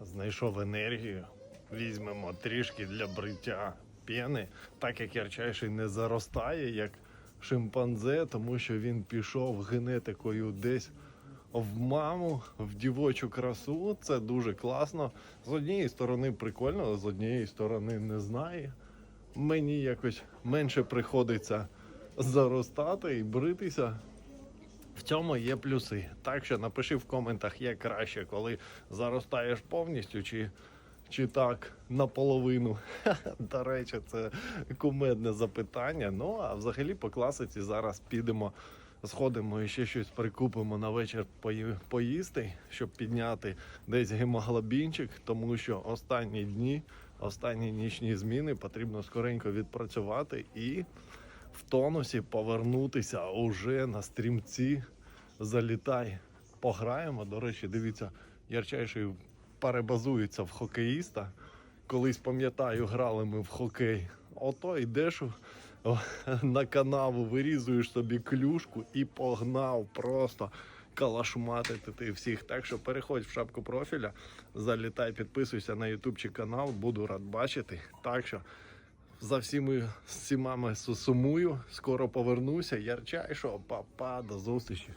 знайшов енергію. Візьмемо трішки для бриття пени, так як ярчайший не заростає, як шимпанзе, тому що він пішов генетикою десь в маму, в дівочу красу. Це дуже класно. З однієї сторони прикольно, з однієї сторони не знаю. Мені якось менше приходиться заростати і бритися. В цьому є плюси. Так що напиши в коментах, як краще, коли заростаєш повністю, чи, чи так наполовину. До речі, це кумедне запитання. Ну а взагалі по класиці зараз підемо, сходимо і ще щось прикупимо на вечір поїсти, щоб підняти десь гемоглобінчик, тому що останні дні, останні нічні зміни потрібно скоренько відпрацювати і в тонусі повернутися уже на стрімці. Залітай, пограємо. До речі, дивіться, ярчайший перебазується в хокеїста. Колись пам'ятаю, грали ми в хокей. Ото йдеш на канаву, вирізуєш собі клюшку і погнав просто калашматити ти всіх. Так що переходь в шапку профіля, залітай, підписуйся на ютубчик канал, буду рад бачити. Так що за всіми всіма сумую. Скоро повернуся. Ярчайшого, папа, до зустрічі.